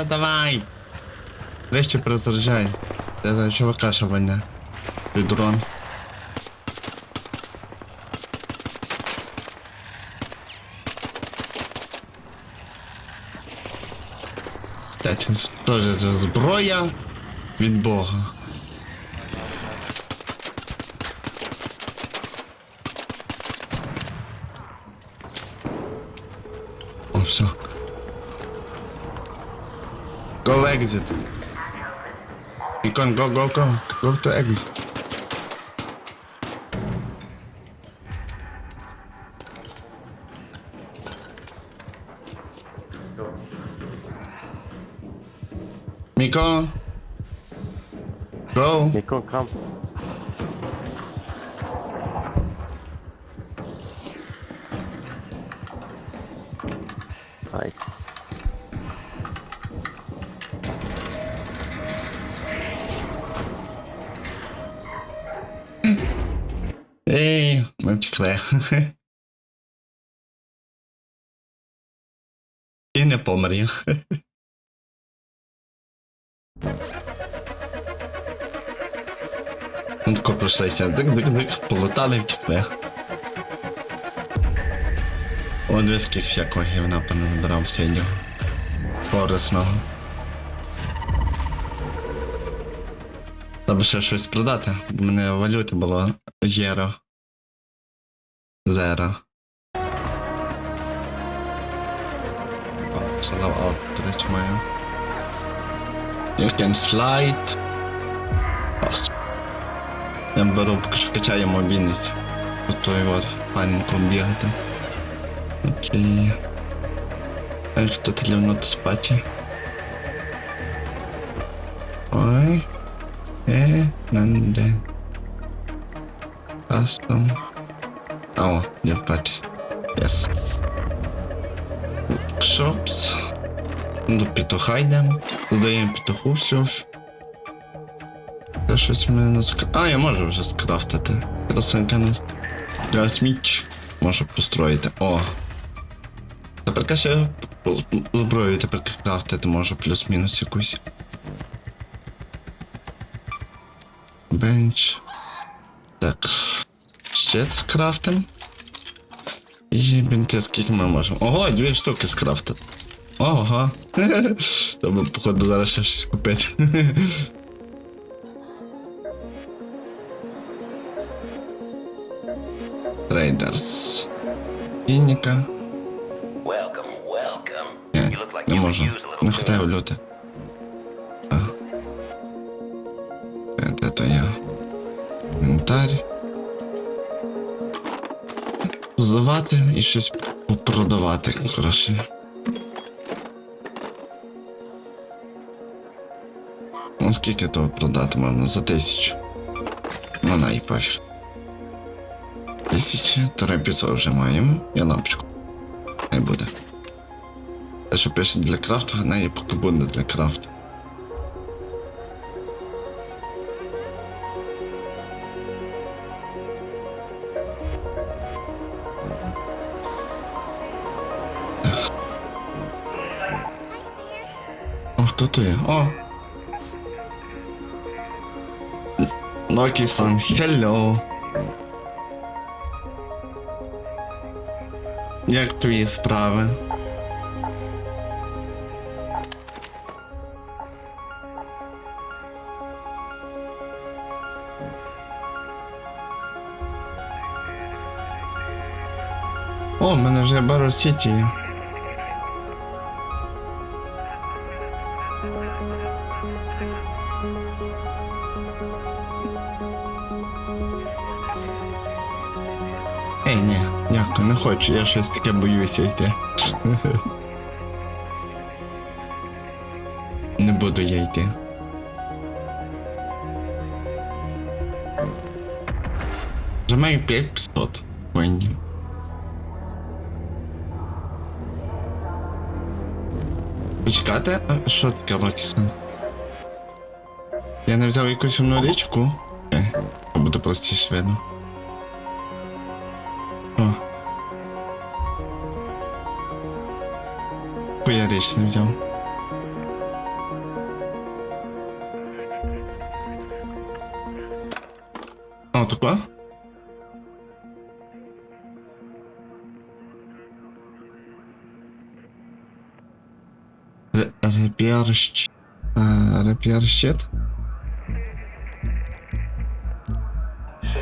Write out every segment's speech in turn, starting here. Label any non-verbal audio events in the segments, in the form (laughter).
О, давай. Ближче перезаряджай. За чувака вальне. Від дрон. Це теж зброя від Бога. О, все. Go exit. You can go, go, go. Go to exit. Miko. Go. Nikon, come. Nice. Ми. (laughs) І не помер я. (laughs) Ну тако пройшлися. Дик-дик-дик, полутали і втекли. О, дивись, скільки всякого гівна понабирав сидів. Корисного. Треба ще щось продати, в мене валюти було єро. Zero. Sadam outreach mają. You can slide. Pas. Ben böyle bu küçük geçer mobiliniz. Kutu var. Fajnym kombinatem. Okej. Okay. Jak to tyle no to spacie. Oj. E, nande. Custom. О, не впати. Yes. Shops. До петуха йдемо. Додаємо петуху все. Це щось мене не ск... А, я можу вже скрафтити. Красенька не... Я сміч можу построїти. О. Тепер ще зброю тепер крафтити можу плюс-мінус якусь. Бенч. Так. Ще скрафтим. І бінти скільки ми можемо. Ого, дві штуки скрафтити. Ого. (laughs) Треба, походу, зараз ще щось купити. (laughs) Трейдерс. Тініка. Welcome, welcome. Ні, You look like не you could можу. use a little Не хватає tune. валюти. Здавати і щось продавати, коротше. Ну скільки того продати можна? За тисячу. Ну на і пофіг. Тисячі, три 500 вже маємо. Я лампочку. Хай буде. Те, що пише для крафту, неї поки буде для крафту. О, хто то є? О! Локі-сан, hello. Як твої справи? О, в мене вже Баро Сіті. хочу, я щось таке боюся йти. (laughs) Не буду я йти. Вже маю 500 коїнів. Почекати? Що таке Локісон? Я не взяв якусь одну річку. Е, буде простіше видно. О. Ryśny wziął. O, to kła? Re Repiarść... A, repiarściet?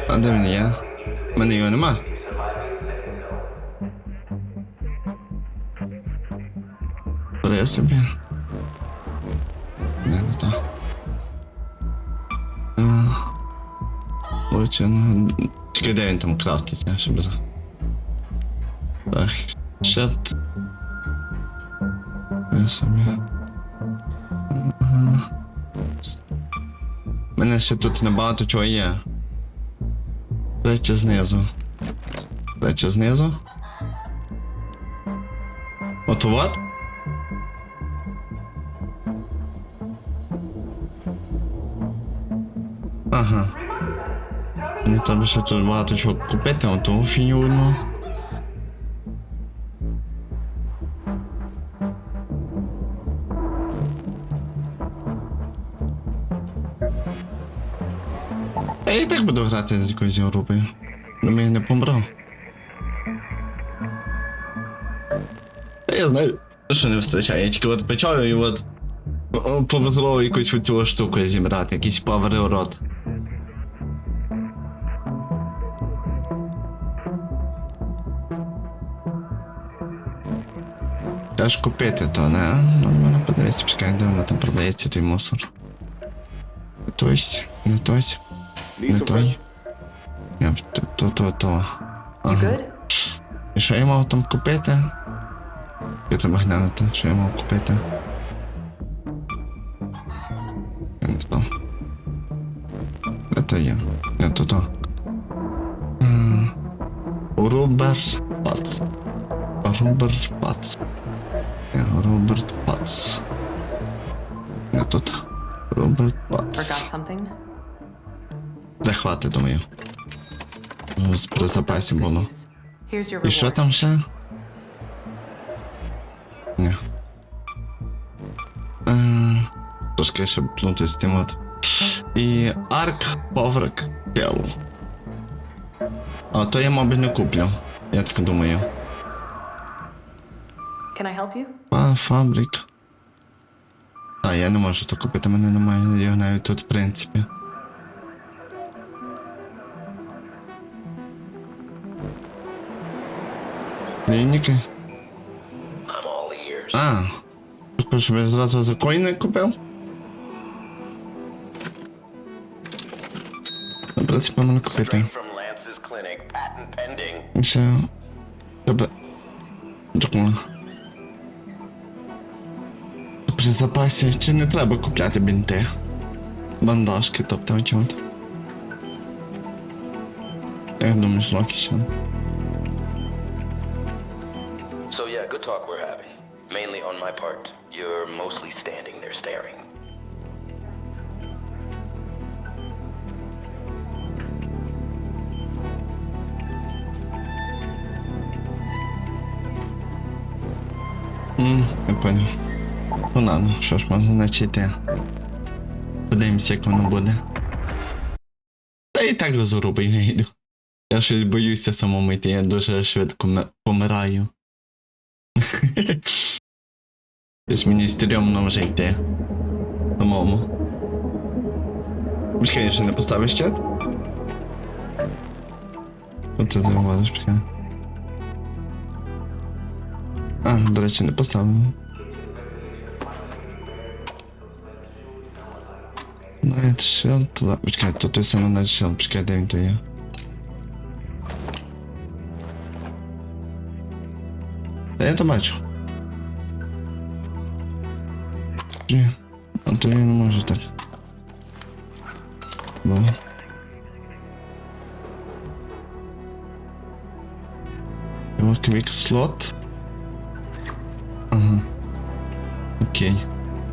Ode mnie. Menü önüme. sobie. Nie, no to... Kurczę, no... Tylko daję tam kratki, nie? Żeby za... Tak, szedł. Ja sobie... У мене ще тут набагато чого є. Речі знизу. Речі знизу. От от? Ага. Мені треба ще тут багато чого купити, а того фігню. ну. Я і так буду грати з якоюсь групою. Думаю, я не помру. Та я знаю, що не вистачає. Я тільки от почав і от повезло якусь от цю штуку зібрати, якийсь паверорот. Та ж купити то, не? Ну, ну подивися, почекай, де воно там продається той мусор. Не тось, не тось, не той. Я то, то, то, то. Ага. І що я мав там купити? Я треба глянути, що я мав купити. Я не знав. Де то є? Не то то. Рубер Пац. Рубер Пац. bate do meu. Vamos para essa é mano. E só tem um chá. Não. Ah, não tem esse temado. E Ark Povrak Pelo. Ah, estou a é mover no cúpulo. E até que do meu. Can I help you? Ah, fábrica. Ah, é né? eu não me ajudo completamente, não me ajudo, não, eu estou de princípio. Лініки. I'm. А. Тепер, щоб я зразу за коїни купив. В принципі, мене купити. Ще. Тебе. Дякую. При запасі чи не треба купляти бінти? Бандажки, тобто от. Як думаєш, Локі ще? Good talk we're having. Mainly on my part. You're mostly standing there staring. Ммм, я понял. Ну ладно, що ж можна начати. Подивимось, як воно буде. Та і так розруби я йду. Я щось боюся самому я дуже швидко помираю. Minister Domną żejty. No mom. Poczekaj, jeszcze nie postawię ściat? O co ty uważasz, poczekaj. A, do rečí nepostavím. Night to, tohle, počkej, toto jsem na Night Shell, počkej, kde to je. Я то бачу. А то я не можу так. Бо... Його квік слот. Ага. Окей.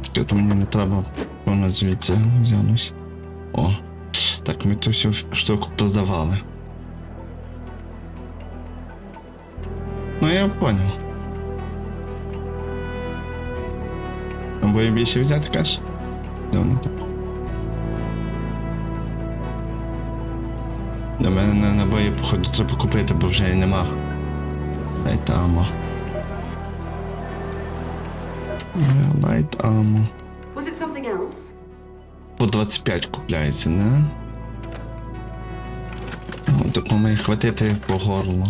Тільки то мені не треба воно звідси взялось. О. Так, ми ту всю штуку поздавали. Ну я понял. І більше взяти там? До мене набої, походу, треба купити, бо вже і нема. Лайт амо. Лайт амо. Was it something else? По 25 купляється, не? Ну, так має хватити по горлу.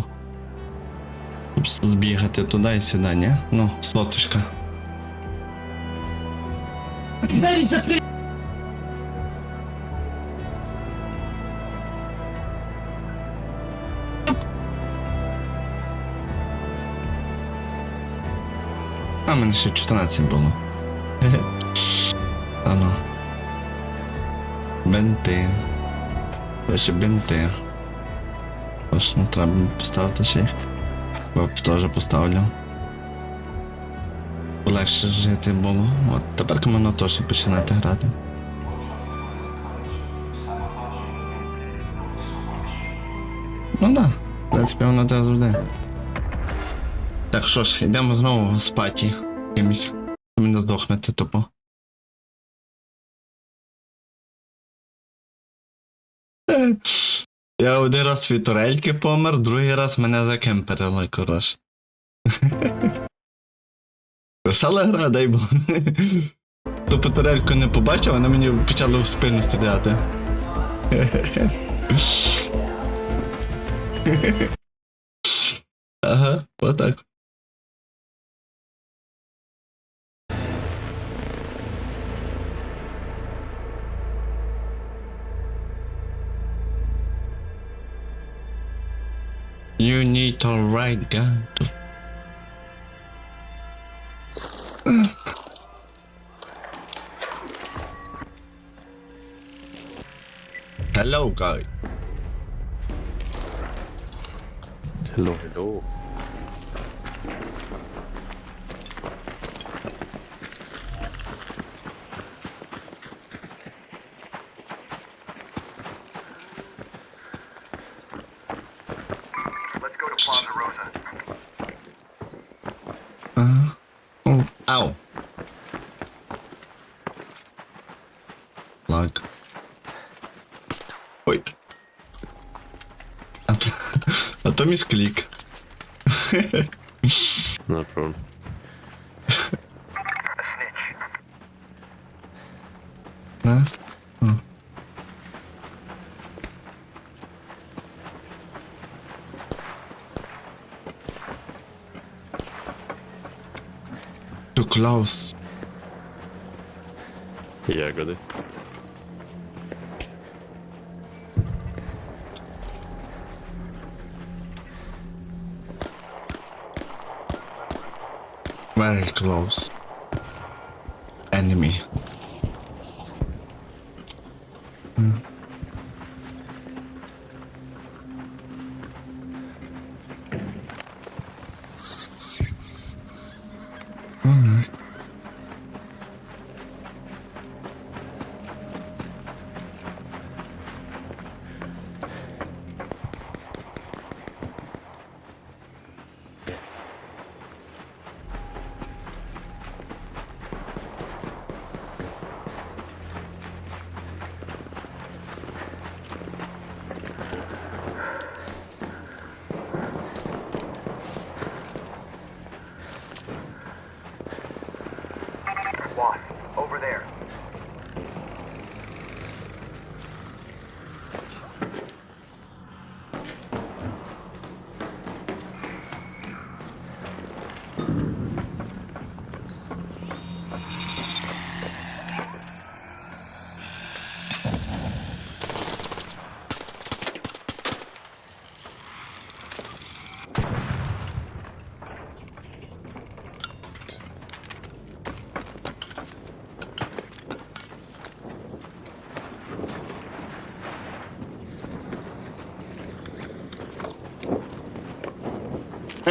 Щоб збігати туди і сюди, ні? Ну, соточка. Двері закрий! А, в мене ще 14 було. (laughs) Ано. Бенти. Лише бенти. Ось, ну треба поставити ще їх. Бо теж поставлю. Легше жити було. От тепер воно теж починати грати. Ну да, в принципі, воно так завжди. Так що ж, йдемо знову. Якимось. Ви не здохнете тупо. (laughs) Я один раз від турельки помер, другий раз мене за кемперили, коротше. (laughs) Весела гра, дай Бог. Тупо турельку не побачив, вона мені почала в спину стріляти. Ага, отак. You need to right gun to... Hello, guy. Hello, hello. Markt. Oj. A to, a to jest klik. No oh. Klaus. Ja, gut ist. Very close. Enemy. Hmm. Alright. One,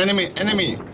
Enemy, enemy!